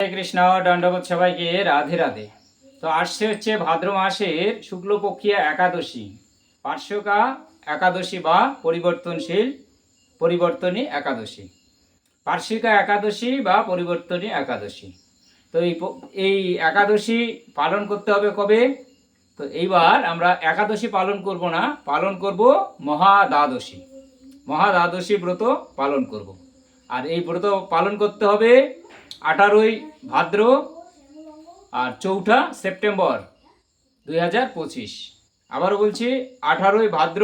কৃষ্ণ, দণ্ডবোধ সবাইকে, রাধে রাধে। তো আসছে হচ্ছে ভাদ্র মাসের শুক্লপক্ষিয়া একাদশী। পার্শ্বকা একাদশী বা পরিবর্তনশীল পরিবর্তনী একাদশী। পার্শ্বিকা একাদশী বা পরিবর্তনী একাদশী। তো এই এই একাদশী পালন করতে হবে কবে? তো এইবার আমরা একাদশী পালন করব না, পালন করব মহা দ্বাদশী মহা দ্বাদশী ব্রত পালন করব। আর এই ব্রত পালন করতে হবে আঠারোই ভাদ্র আর চৌঠা সেপ্টেম্বর দুই হাজার পঁচিশ। বলছি, আঠারোই ভাদ্র,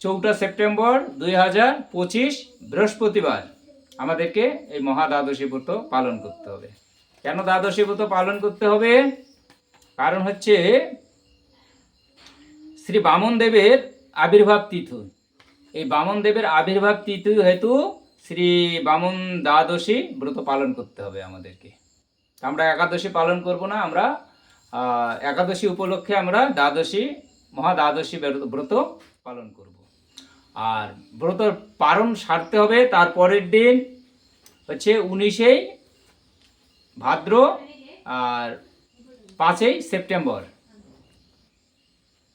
চৌঠা সেপ্টেম্বর দুই হাজার পঁচিশ, বৃহস্পতিবার। আমাদেরকে এই মহা দ্বাদশী ব্রত পালন করতে হবে। কেন দ্বাদশী ব্রত পালন করতে হবে? কারণ হচ্ছে শ্রী বামন দেবের আবির্ভাব তিথি। এই বামন দেবের আবির্ভাব তিথি হেতু শ্রী বামন দ্বাদশী ব্রত পালন করতে হবে আমাদেরকে। আমরা একাদশী পালন করব না, আমরা একাদশী উপলক্ষে আমরা দ্বাদশী মহা দ্বাদশী ব্রত- পালন করব। আর ব্রত পালন সারতে হবে, তার পরের দিন হচ্ছে উনিশেই ভাদ্র, আর পাঁচই সেপ্টেম্বর।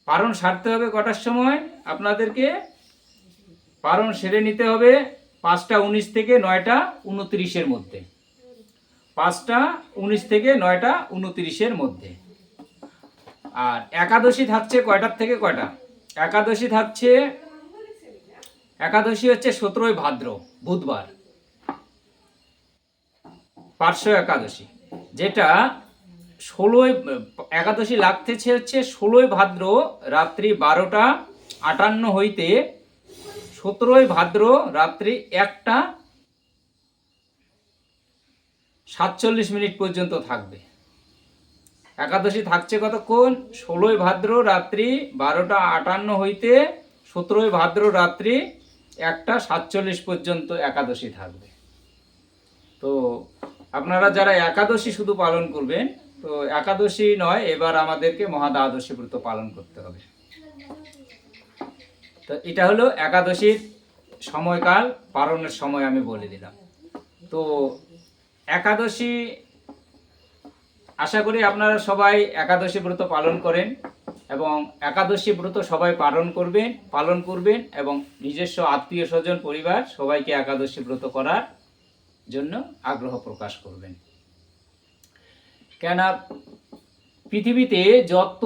পালন সারতে হবে কটার সময়? আপনাদেরকে পালন সেরে নিতে হবে। পাঁচটা উনিশ থেকে নয়টা উনত্রিশের মধ্যে। পাঁচটা উনিশ থেকে নয়টা উনত্রিশের মধ্যে। আর একাদশী থাকছে কয়টার থেকে কয়টা? একাদশী থাকছে, একাদশী হচ্ছে সতেরোই ভাদ্র, বুধবার। পার্শ্ব একাদশী, যেটা ষোলোই, একাদশী লাগতেছে হচ্ছে ষোলোই ভাদ্র রাত্রি বারোটা আটান্ন হইতে সতেরোই ভাদ্র রাত্রি একটা সাতচল্লিশ মিনিট পর্যন্ত থাকবে। একাদশী থাকছে কতক্ষণ? ষোলোই ভাদ্র রাত্রি বারোটা আটান্ন হইতে সতেরোই ভাদ্র রাত্রি একটা সাতচল্লিশ পর্যন্ত একাদশী থাকবে। তো আপনারা যারা একাদশী শুধু পালন করবেন, তো একাদশী নয়, এবার আমাদেরকে মহা দ্বাদশী ব্রত পালন করতে হবে। তো এটা হলো একাদশীর সময়কাল, পালনের সময় আমি বলে দিলাম। তো একাদশী, আশা করি আপনারা সবাই একাদশী ব্রত পালন করেন এবং একাদশী ব্রত সবাই পালন করবেন পালন করবেন এবং নিজস্ব আত্মীয় স্বজন, পরিবার সবাইকে একাদশী ব্রত করার জন্য আগ্রহ প্রকাশ করবেন। কেন পৃথিবীতে যত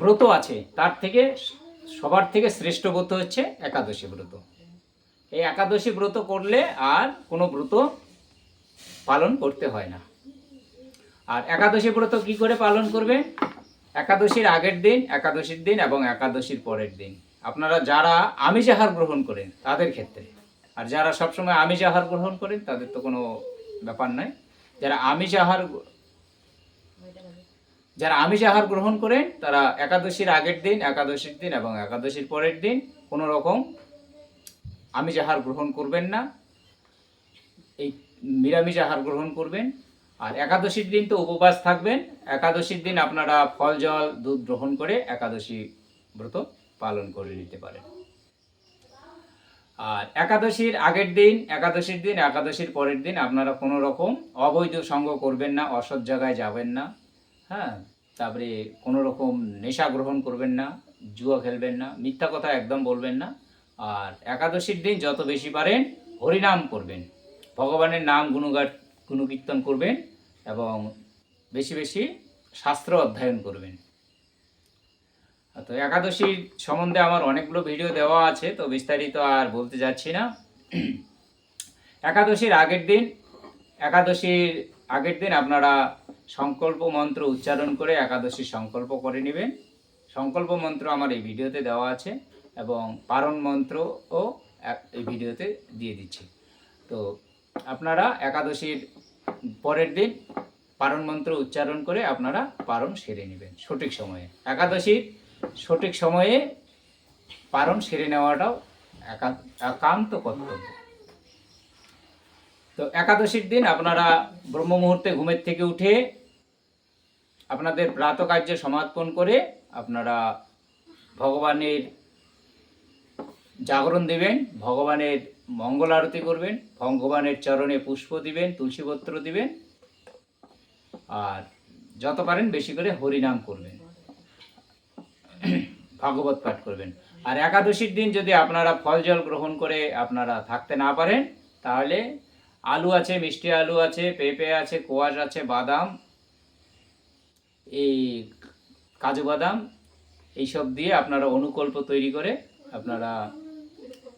ব্রত আছে, তার থেকে সবার থেকে শ্রেষ্ঠ ব্রত হচ্ছে একাদশী ব্রত। এই একাদশী ব্রত করলে আর কোনো ব্রত পালন করতে হয় না। আর একাদশী ব্রত কি করে পালন করবে? একাদশীর আগের দিন, একাদশীর দিন এবং একাদশীর পরের দিন। আপনারা যারা আমিষ আহার গ্রহণ করেন, তাদের ক্ষেত্রে। আর যারা সবসময় আমিষ আহার গ্রহণ করেন, তাদের তো কোনো ব্যাপার নাই যারা আমিষ আহার যারা আমিষ আহার গ্রহণ করেন, তারা একাদশীর আগের দিন, একাদশীর দিন এবং একাদশীর পরের দিন কোনো রকম আমিষ আহার গ্রহণ করবেন না। এই নিরামিষ আহার গ্রহণ করবেন। আর একাদশীর দিন তো উপবাস থাকবেন। একাদশীর দিন আপনারা ফল, জল, দুধ গ্রহণ করে একাদশী ব্রত পালন করে নিতে পারেন। আর একাদশীর আগের দিন, একাদশীর দিন, একাদশীর পরের দিন আপনারা কোনো রকম অবৈধ সঙ্গ করবেন না, অসৎ জায়গায় যাবেন না। হ্যাঁ তারপরে কোনো রকম নেশা গ্রহণ করবেন না, জুয়া খেলবেন না, মিথ্যা কথা একদম বলবেন না, আর একাদশীর দিন যত বেশি পারেন হরিনাম করবেন। ভগবানের নাম গুণগাট গুণকীর্তন করবেন এবং বেশি বেশি শাস্ত্র অধ্যয়ন করবেন। তো একাদশীর সম্বন্ধে আমার অনেকগুলো ভিডিও দেওয়া আছে, তো বিস্তারিত আর বলতে যাচ্ছি না। একাদশীর আগের দিন, একাদশীর আগের দিন আপনারা সংকল্প মন্ত্র উচ্চারণ করে একাদশীর সংকল্প করে নেবেন। সংকল্প মন্ত্র আমার এই ভিডিওতে দেওয়া আছে এবং পারণ মন্ত্রও এই ভিডিওতে দিয়ে দিচ্ছি। তো আপনারা একাদশীর পরের দিন পারণ মন্ত্র উচ্চারণ করে আপনারা পারণ সেরে নেবেন সঠিক সময়ে। একাদশীর সঠিক সময়ে পারণ সেরে নেওয়াটাও একা- একান্ত কর্তব্য। তো একাদশীর দিন আপনারা ব্রহ্ম মুহূর্তে ঘুমের থেকে উঠে আপনাদের প্রাতকার্যে সমাপন করে আপনারা ভগবানের জাগরণ দেবেন, ভগবানের মঙ্গল আরতি করবেন, ভগবানের চরণে পুষ্প দিবেন, তুলসীপত্র দিবেন, আর যত পারেন বেশি করে হরিনাম করবেন, ভাগবত পাঠ করবেন। আর একাদশীর দিন যদি আপনারা ফল জল গ্রহণ করে আপনারা থাকতে না পারেন, তাহলে আলু আছে, মিষ্টি আলু আছে, পেঁপে আছে, কোয়াশ আছে, বাদাম, এই কাজু বাদাম, এইসব দিয়ে আপনারা অনুকল্প তৈরি করে আপনারা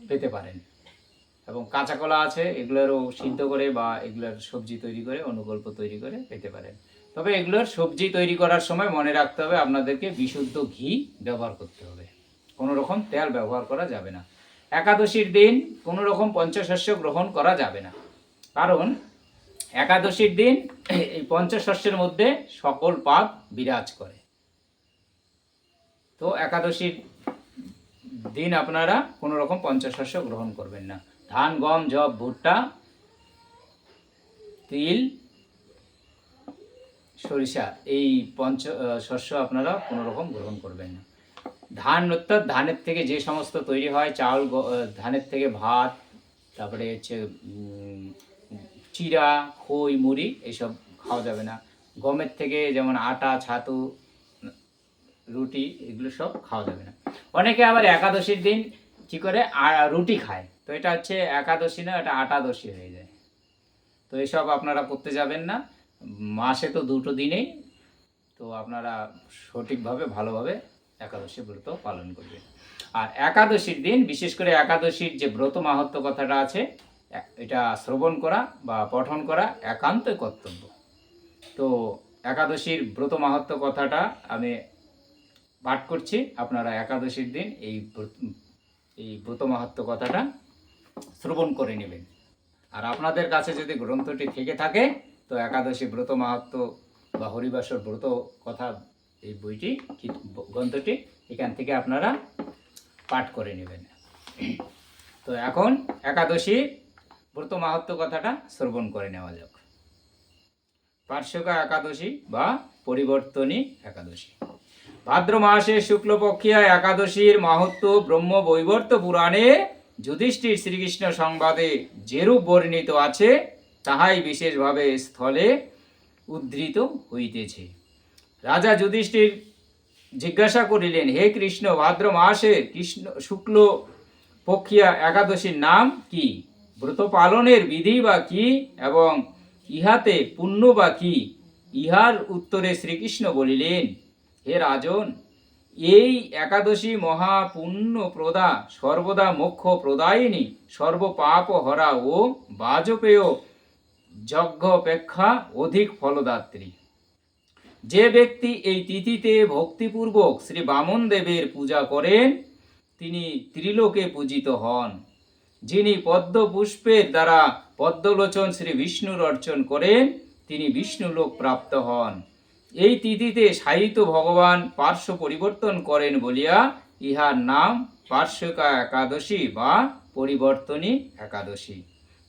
পেতে পারেন। এবং কাঁচা কলা আছে, এগুলোরও সিদ্ধ করে বা এগুলোর সবজি তৈরি করে, অনুকল্প তৈরি করে পেতে পারেন। তবে এগুলোর সবজি তৈরি করার সময় মনে রাখতে হবে, আপনাদেরকে বিশুদ্ধ ঘি ব্যবহার করতে হবে। কোনো রকম তেল ব্যবহার করা যাবে না। একাদশীর দিন কোনো রকম পঞ্চশস্য গ্রহণ করা যাবে না। কারণ একাদশীর দিন এই পঞ্চশস্যের মধ্যে সকল পাপ বিরাজ করে। তো একাদশীর দিন আপনারা কোনো রকম পঞ্চশস্য গ্রহণ করবেন না। ধান, গম জব ভুট্টা, তিল, সরিষা এই পঞ্চ শস্য আপনারা কোনো রকম গ্রহণ করবেন না। ধান অর্থাৎ ধানের থেকে যে সমস্ত তৈরি হয় চাউল ধানের থেকে ভাত, তারপরে হচ্ছে চিরা খই, মুড়ি এইসব খাওয়া যাবে না। গমের থেকে যেমন আটা, ছাতু, রুটি এগুলো সব খাওয়া যাবে না। অনেকে আবার একাদশীর দিন কি করে? রুটি খায়। তো এটা হচ্ছে একাদশী না, এটা আটাদশী হয়ে যায়। তো এসব আপনারা করতে যাবেন না। মাসে তো দুটো দিনেই। তো আপনারা সঠিকভাবে, ভালোভাবে একাদশী ব্রত পালন করবেন। আর একাদশীর দিন, বিশেষ করে একাদশীর যে ব্রত মাহাত্ম কথাটা আছে এটা শ্রবণ করা বা পঠন করা একান্তই কর্তব্য। তো একাদশীর ব্রত মাহাত্ম কথাটা আমি পাঠ করছি। আপনারা একাদশীর দিন এই এই ব্রত মাহাত্ম কথাটা শ্রবণ করে নেবেন। আর আপনাদের কাছে যদি গ্রন্থটি থেকে থাকে, তো একাদশী ব্রত মাহাত্ম বা হরিবাসর ব্রত কথা এই বইটি গ্রন্থটি, এখান থেকে আপনারা পাঠ করে নেবেন। তো এখন একাদশী ব্রত মাহাত্ম কথাটা শ্রবণ করে নেওয়া যাক। পার্শ্বকা একাদশী বা পরিবর্তনী একাদশী। ভাদ্র মাসে শুক্লপক্ষিয়া একাদশীর মাহাত্ম ব্রহ্ম বৈবর্ত পুরাণে যুধিষ্ঠির শ্রীকৃষ্ণ সংবাদে যেরূপ বর্ণিত আছে, তাহাই বিশেষভাবে স্থলে উদ্ধৃত হইতেছে। রাজা যুধিষ্ঠির জিজ্ঞাসা করিলেন, হে কৃষ্ণ, ভাদ্র মাসে কৃষ্ণ শুক্ল পক্ষিয়া একাদশীর নাম কি? ব্রত পালনের বিধি বা কি এবং ইহাতে পুণ্য বা কি? ইহার উত্তরে শ্রীকৃষ্ণ বলিলেন, হে রাজন, এই একাদশী মহাপুণ্য প্রদা সর্বদা মোক্ষ প্রদায়িনী সর্বপাপ হরা ও বাজপেয় যজ্ঞপেক্ষা অধিক ফলদাত্রী। যে ব্যক্তি এই তিথিতে ভক্তিপূর্বক শ্রী বামন দেবের পূজা করেন, তিনি ত্রিলোকে পূজিত হন। যিনি পদ্ম পুষ্পের দ্বারা পদ্মলোচন শ্রী বিষ্ণুর অর্চন করেন, তিনি বিষ্ণুলোক প্রাপ্ত হন। এই তিথিতে সাহিত্য ভগবান পার্শ্ব পরিবর্তন করেন বলিয়া ইহার নাম পার্শ্বকা একাদশী বা পরিবর্তনী একাদশী।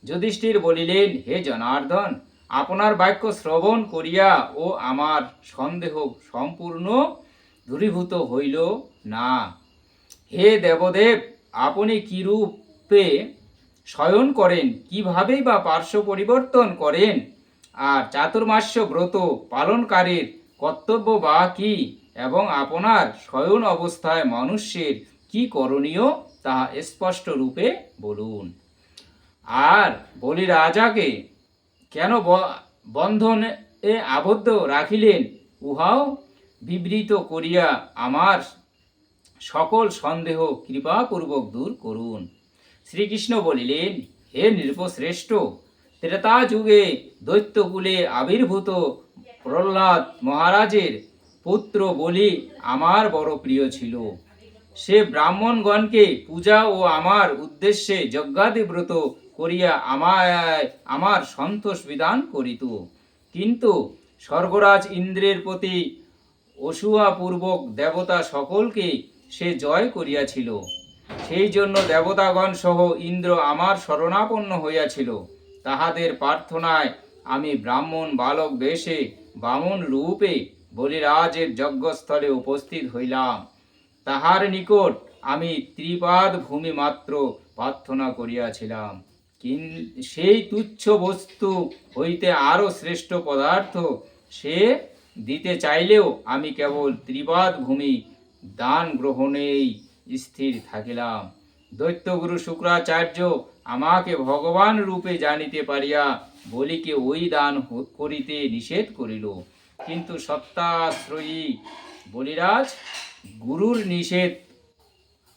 যুধিষ্ঠির বলিলেন, হে জনার্দন, আপনার বাক্য শ্রবণ করিয়া ও আমার সন্দেহ সম্পূর্ণ দূরীভূত হইল না। হে দেবদেব, আপনি কিরূপে শয়ন করেন, কিভাবেই বা পার্শ্ব পরিবর্তন করেন? আর চাতুর্মাস্য ব্রত পালনকারীর কর্তব্য বা কি? এবং আপনার শয়ন অবস্থায় মানুষের কি করণীয়? তাহা স্পষ্ট রূপে বলুন। আর বলি রাজাকে, কেন বন্ধনে আবদ্ধ রাখিলেন? উহাও বিবৃত করিয়া আমার সকল সন্দেহ কৃপাপূর্বক দূর করুন। শ্রীকৃষ্ণ বলিলেন, হে নৃপশ্রেষ্ঠ ত্রেতা যুগে দৈত্যকুলে আবির্ভূত প্রহ্লাদ মহারাজের পুত্র বলি আমার বড় প্রিয় ছিল। সে ব্রাহ্মণগণকে পূজা ও আমার উদ্দেশ্যে যজ্ঞাদিব্রত করিয়া আমায়, আমার সন্তোষ বিধান করিত। কিন্তু স্বর্গরাজ ইন্দ্রের প্রতি অসুয়াপূর্বক দেবতা সকলকে সে জয় করিয়াছিল। সেই জন্য দেবতাগণ সহ ইন্দ্র আমার শরণাপন্ন হইয়াছিল। তাহাদের প্রার্থনায় আমি ব্রাহ্মণ বালক বেশে বামন রূপে বলিরাজের যজ্ঞস্থলে উপস্থিত হইলাম। তাহার নিকট আমি ত্রিপাদ ভূমি মাত্র প্রার্থনা করিয়াছিলাম। কিন, সেই তুচ্ছ বস্তু হইতে আরও শ্রেষ্ঠ পদার্থ সে দিতে চাইলেও আমি কেবল ত্রিপাদ ভূমি দান গ্রহণেই স্থির থাকিলাম। দৈত্যগুরু শুক্রাচার্য আমাকে ভগবান রূপে জানিতে পারিয়া বলিকে ওই দান করিতে নিষেধ করিল। কিন্তু সত্যাশ্রয়ী বলিরাজ গুরুর নিষেধ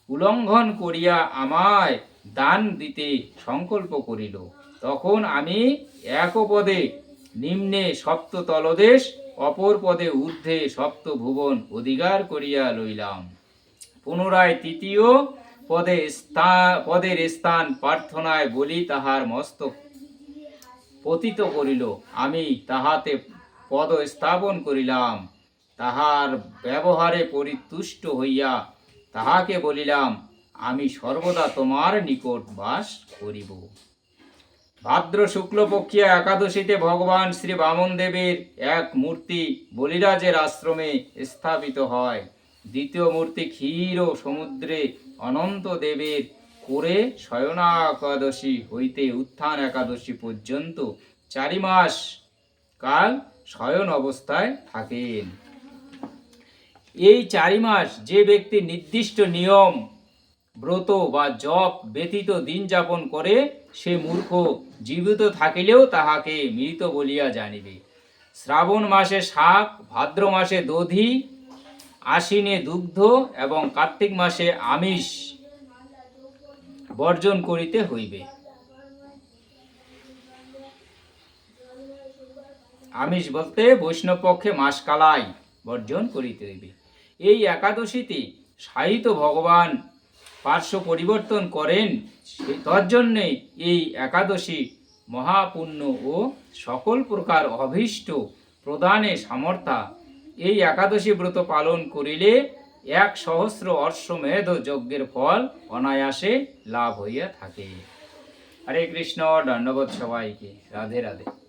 উল্লঙ্ঘন করিয়া আমায় দান দিতে সংকল্প করিল। তখন আমি এক পদে নিম্নে সপ্ত তলদেশ অপর পদে ঊর্ধ্বে সপ্ত ভুবন অধিকার করিয়া লইলাম। পুনরায় তৃতীয় পদে পদের স্থান প্রার্থনায় বলি তাহার মস্তক পতিত করিল। আমি তাহাতে পদ স্থাপন করিলাম। তাহার ব্যবহারে পরিতুষ্ট হইয়া তাহাকে বলিলাম, আমি সর্বদা তোমার নিকট বাস করিব। ভাদ্র শুক্লপক্ষিয়া একাদশীতে ভগবান শ্রী বামন দেবের এক মূর্তি বলিরাজের আশ্রমে স্থাপিত হয়। দ্বিতীয় মূর্তি ক্ষীর ও সমুদ্রে অনন্ত দেবের করে শয়না একাদশী হইতে উত্থান একাদশী পর্যন্ত চারি মাস কাল শয়ন অবস্থায় থাকেন। এই চারি মাস যে ব্যক্তি নির্দিষ্ট নিয়ম, ব্রত বা জপ ব্যতীত দিন যাপন করে, সে মূর্খ জীবিত থাকিলেও তাহাকে মৃত বলিয়া জানিবে। শ্রাবণ মাসে শাক, ভাদ্র মাসে দধি আশ্বিনে দুগ্ধ এবং কার্তিক মাসে আমিষ বর্জন করিতে হইবে। আমিষ বলতে বৈষ্ণব পক্ষে মাস কালাই বর্জন করিতে হইবে। এই একাদশীতে সাহিত্য ভগবান পার্শ্ব পরিবর্তন করেন তজ্জন্যে এই একাদশী মহাপুণ্য ও সকল প্রকার অভীষ্ট প্রদানে সামর্থ্যা এই একাদশী ব্রত পালন করিলে এক সহস্র অশ্বমেধ যজ্ঞের ফল অনায়াসে লাভ হইয়া থাকে। হরে কৃষ্ণ দণ্ডবোধ সবাইকে। রাধে রাধে।